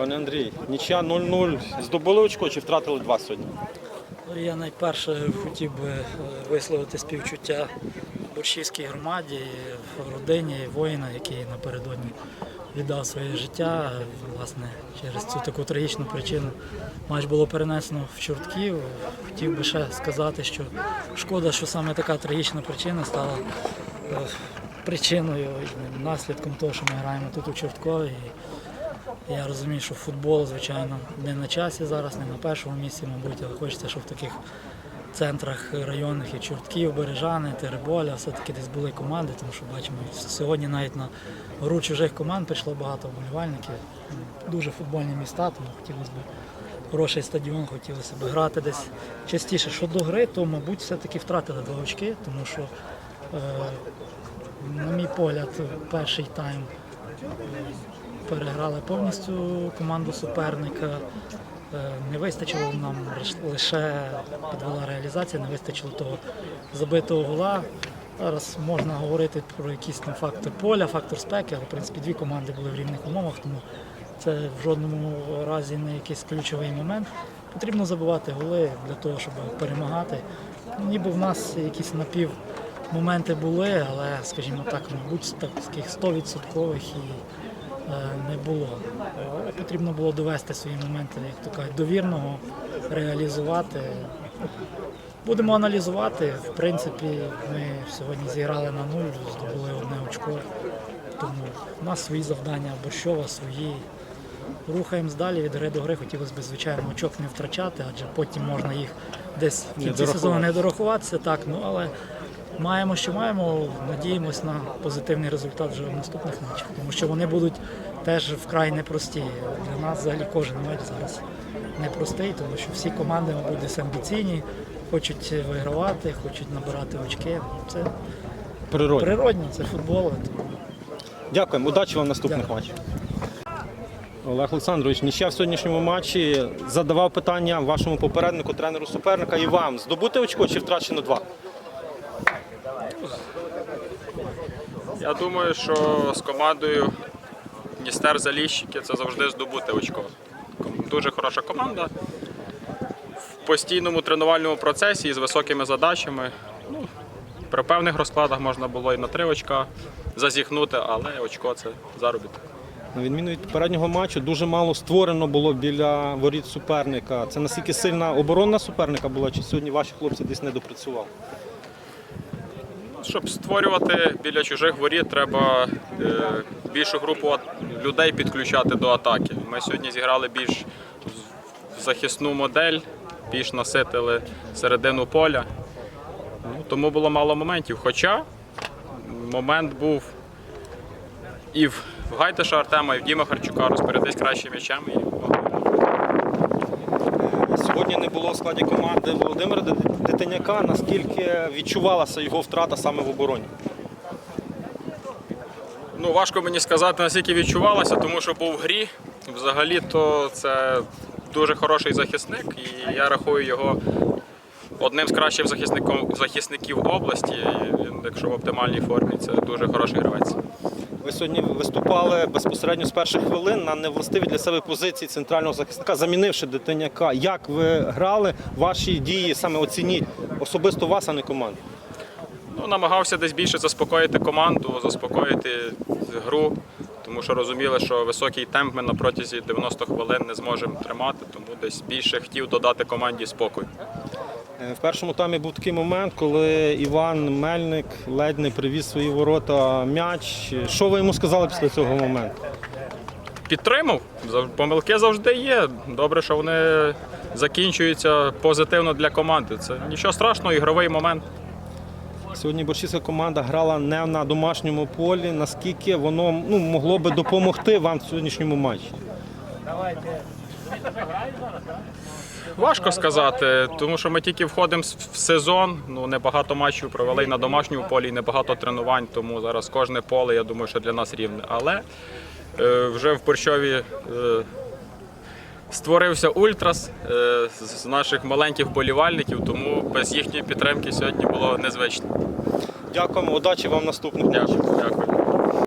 Пане Андрій, нічия 0-0 здобули очко чи втратили два сьогодні? Ну, Я найперше хотів би е, висловити співчуття борщівській громаді, родині воїна, який напередодні віддав своє життя. Власне, через цю таку трагічну причину матч було перенесено в Чортків. Хотів би ще сказати, що шкода, що саме така трагічна причина стала е, причиною наслідком того, що ми граємо тут у Чорткові. Я розумію, що футбол, звичайно, не на часі зараз, не на першому місці, мабуть, але хочеться, щоб в таких центрах районних і Чортків, Бережани, Тереболя, все-таки десь були команди, тому що бачимо, сьогодні навіть на гру чужих команд прийшло багато вболівальників. Дуже футбольні міста, тому хотілося б хороший стадіон, хотілося б грати десь частіше. Щодо гри, то, мабуть, все-таки втратили два очки, тому що, е, на мій погляд, перший тайм переграли повністю команду суперника. Е, Не вистачило нам лише підвела реалізація, не вистачило того забитого гола. Зараз можна говорити про якісь там фактор поля, фактор спеки, але в принципі дві команди були в рівних умовах, тому це в жодному разі не якийсь ключовий момент. Потрібно забивати голи для того, щоб перемагати. Ніби в нас якісь напів моменти були, але, скажімо так, мабуть, таких 100% і не було. Потрібно було довести свої моменти, як то кажуть, довірного, реалізувати. Будемо аналізувати. В принципі, ми сьогодні зіграли на нуль, здобули одне очко. Тому в нас свої завдання, борщова, свої. Рухаємось далі від гри до гри. Хотілося б, звичайно, очок не втрачати, адже потім можна їх десь в кінці сезону не дорахуватися. Так, ну але маємо, що маємо. Надіємось на позитивний результат вже в наступних матчах, тому що вони будуть теж вкрай непрості. Для нас взагалі кожен матч зараз непростий, тому що всі команди, мабуть, десь амбіційні, хочуть вигравати, хочуть набирати очки. Це Природні. природні, це футбол. Дякуємо, удачі вам в наступних Дякую. матчах. Олег Олександрович, нічия в сьогоднішньому матчі задавав питання вашому попереднику, тренеру суперника і вам. Здобути очко чи втрачено два? Я думаю, що з командою Дністер Заліщики це завжди здобути очко. Дуже хороша команда. В постійному тренувальному процесі і з високими задачами. Ну, при певних розкладах можна було і на три очка зазіхнути, але очко це заробіток. На відміну від попереднього матчу, дуже мало створено було біля воріт суперника. Це наскільки сильна оборона суперника була, чи сьогодні ваші хлопці десь не допрацювали? Щоб створювати біля чужих воріт, треба е, більшу групу людей підключати до атаки. Ми сьогодні зіграли більш захисну модель, більш наситили середину поля. Ну, тому було мало моментів. Хоча момент був і в Гайтеша Артема, і в Діма Харчука розпорядись кращим м'ячем. Сьогодні не було в складі команди Володимира Дитиняка. Наскільки відчувалася його втрата саме в обороні? Ну, важко мені сказати, наскільки відчувалося, тому що був в грі. Взагалі-то це дуже хороший захисник, і я рахую його одним з кращих захисників області. Він, якщо в оптимальній формі, це дуже хороший гравець. Ви сьогодні виступали безпосередньо з перших хвилин на невластиві для себе позиції центрального захисника, замінивши дитиняка. Як ви грали? Ваші дії саме оцініть особисто вас, а не команду. Ну, намагався десь більше заспокоїти команду, заспокоїти гру, тому що розуміли, що високий темп ми на протязі 90 хвилин не зможемо тримати, тому десь більше хотів додати команді спокій. Е, В першому таймі був такий момент, коли Іван Мельник ледь не привіз свої ворота м'яч. Що ви йому сказали після цього моменту? Підтримав. Помилки завжди є. Добре, що вони закінчуються позитивно для команди. Це нічого страшного, ігровий момент. Сьогодні борщівська команда грала не на домашньому полі. Наскільки воно ну, могло би допомогти вам в сьогоднішньому матчі? Важко сказати, тому що ми тільки входимо в сезон. Ну небагато матчів провели на домашньому полі, і небагато тренувань. Тому зараз кожне поле, я думаю, що для нас рівне. Але е, вже в Борщові е, створився ультрас е, з наших маленьких вболівальників, тому без їхньої підтримки сьогодні було незвично. Дякуємо, удачі вам наступних. Дякую. Дякую.